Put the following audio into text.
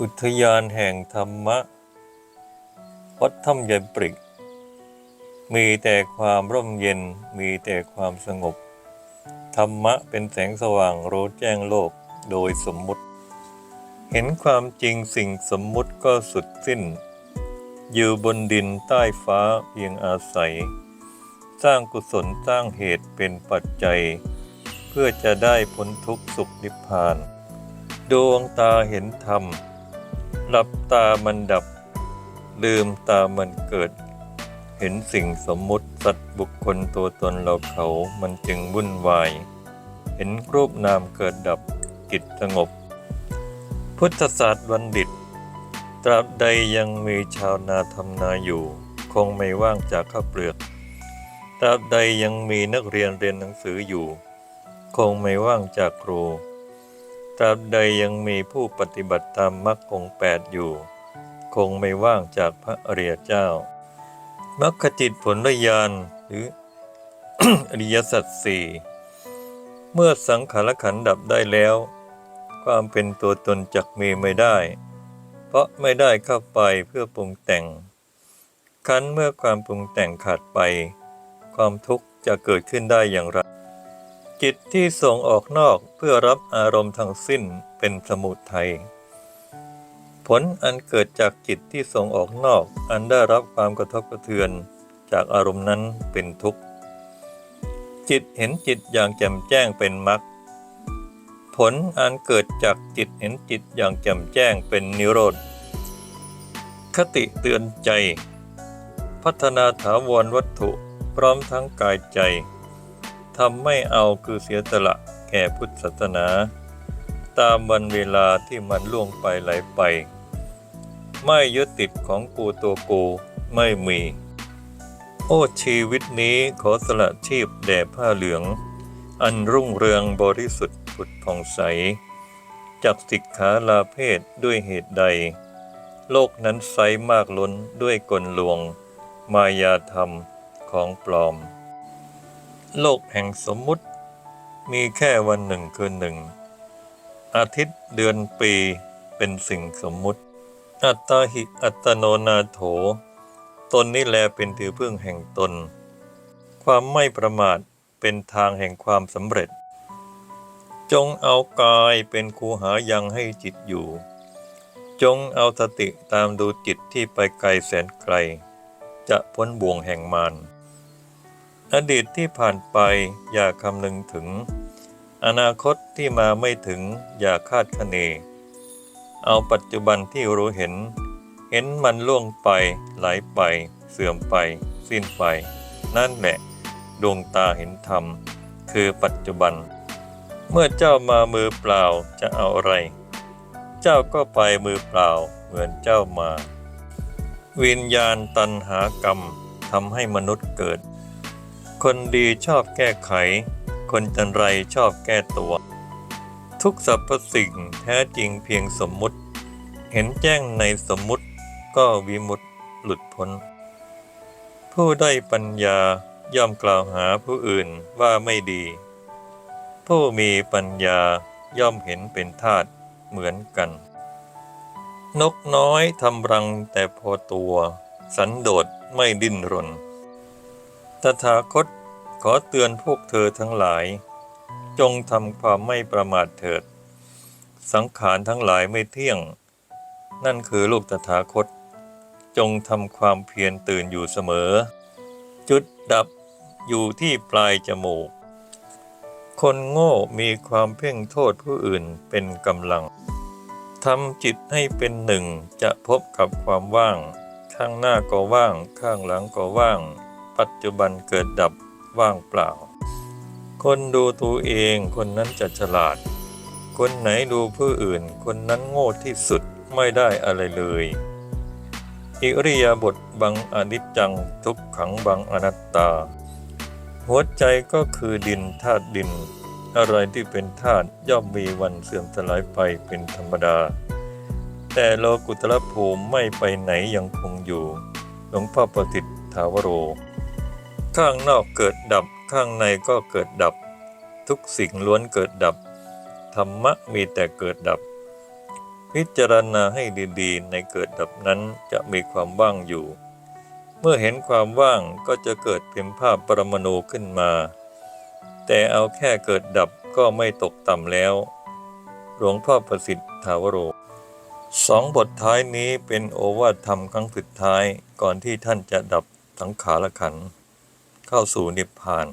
อุทยานแห่งธรรมะ วัดถ้ำยายปริก มีแต่ความร่มเย็นมีแต่ความสงบ ธรรมะเป็นแสงสว่างรู้แจ้งโลกโดยสมมุติ เห็นความจริงสิ่งสมมุติก็สุดสิ้น อยู่บนดินใต้ฟ้าเพียงอาศัย สร้างกุศลสร้างเหตุเป็นปัจจัย เพื่อจะได้พ้นทุกข์สุขนิพพาน ดวงตาเห็นธรรม หลับตามันดับ ลืมตามันเกิด เห็นสิ่งสมมุติสัตว์บุคคลตัวตนเราเขามันจึงวุ่นวาย เห็นรูปนามเกิดดับกิจสงบ พุทธศาสตร์บัณฑิต ตราบใดยังมีชาวนาทำนาอยู่ คงไม่ว่างจากข้าวเปลือก ตราบใดยังมีนักเรียนเรียนหนังสืออยู่ คงไม่ว่างจากครู ราบใดยังมีผู้ปฏิบัติตามมรรคองแปดอยู่ คงไม่ว่างจากพระอริยเจ้ามรรคจิตผลญาณหรืออริยสัจสี่เมื่อสังขารขันดับได้แล้ว ความเป็นตัวตนจักมีไม่ได้ เพราะไม่ได้เข้าไปเพื่อปรุงแต่งขันเมื่อความปรุงแต่งขาดไป ความทุกข์จะเกิดขึ้นได้อย่างไร จิตที่ส่งออกนอกเพื่อรับอารมณ์ทั้งสิ้นเป็นสมุทัยผลอันเกิดจากจิตที่ส่งออกนอก อันได้รับความกระทบกระเทือนจากอารมณ์นั้นเป็นทุกข์ จิตเห็นจิตอย่างแจ่มแจ้งเป็นมรรคผลอันเกิดจากจิตเห็นจิตอย่างแจ่มแจ้งเป็นนิโรธ คติเตือนใจ พัฒนาถาวรวัตถุพร้อมทั้งกายใจ ทำไม่เอาคือเสียสละแก่พุทธศาสนา ตามวันเวลาที่มันล่วงไปไหลไป ไม่ยึดติดของกูตัวกูไม่มี โอ้ชีวิตนี้ขอสละชีพแด่ผ้าเหลือง อันรุ่งเรืองบริสุทธิ์ผุดผ่องใสจากสิกขาลาเพศด้วยเหตุใด โลกนั้นไซมากล้นด้วยกลลวง มายาธรรมของปลอม โลกแห่งสมมุติ มีแค่วันหนึ่งคืนหนึ่ง อาทิตย์เดือนปีเป็นสิ่งสมมุติ อัตตาหิอัตโนนาโถ ตนนี้แลเป็นที่พึ่งแห่งตน ความไม่ประมาทเป็นทางแห่งความสำเร็จ จงเอากายเป็นคูหายังให้จิตอยู่ จงเอาสติตามดูจิตที่ไปไกลแสนไกล จะพ้นบ่วงแห่งมาร อดีตที่ผ่านไปอย่าคำนึงถึง อนาคตที่มาไม่ถึงอย่าคาดคะเน เอาปัจจุบันที่รู้เห็น เห็นมันล่วงไป ไหลไป เสื่อมไป สิ้นไป นั่นแหละ ดวงตาเห็นธรรม คือปัจจุบัน เมื่อเจ้ามามือเปล่าจะเอาอะไร เจ้าก็ไปมือเปล่าเหมือนเจ้ามา วิญญาณตันหากรรมทำให้มนุษย์เกิด คนดีชอบแก้ไข คนจันไรชอบแก้ตัว ทุกสรรพสิ่งแท้จริงเพียงสมมุติ เห็นแจ้งในสมมุติก็วิมุตติหลุดพ้น ผู้ได้ปัญญาย่อมกล่าวหาผู้อื่นว่าไม่ดี ผู้มีปัญญาย่อมเห็นเป็นธาตุเหมือนกัน นกน้อยทำรังแต่พอตัว สันโดษไม่ดิ้นรน ตถาคตขอเตือนพวกเธอทั้งหลาย จงทำความไม่ประมาทเถิด สังขารทั้งหลายไม่เที่ยง นั่นคือลูกตถาคต จงทำความเพียรตื่นอยู่เสมอ จุดดับอยู่ที่ปลายจมูก คนโง่มีความเพ่งโทษผู้อื่นเป็นกำลังทำจิตให้เป็นหนึ่งจะพบกับความว่าง ข้างหน้าก็ว่าง ข้างหลังก็ว่าง ปัจจุบันเกิดดับว่างเปล่า คนดูตัวเองคนนั้นจะฉลาด คนไหนดูผู้อื่น คนนั้นโง่ที่สุดไม่ได้อะไรเลย อิริยาบถบังอนิจจังทุกขังบังอนัตตา หัวใจก็คือดินธาตุดิน อะไรที่เป็นธาตุย่อมมีวันเสื่อมสลายไปเป็นธรรมดา แต่โลกุตระภูมิไม่ไปไหนยังคงอยู่ หลวงพ่อประสิทธิ์ถาวโร ข้างนอกเกิดดับ ข้างในก็เกิดดับ ทุกสิ่งล้วนเกิดดับ ธรรมะมีแต่เกิดดับ พิจารณาให้ดีๆ ในเกิดดับนั้นจะมีความว่างอยู่ เมื่อเห็นความว่างก็จะเกิดเป็นภาพปรมาณูขึ้นมา แต่เอาแค่เกิดดับก็ไม่ตกต่ำแล้ว หลวงพ่อประสิทธิ์ทาวโรสองบทท้ายนี้เป็นโอวาทธรรมครั้งสุดท้ายก่อนที่ท่านจะดับสังขารขันธ์ เข้าสู่นิพพาน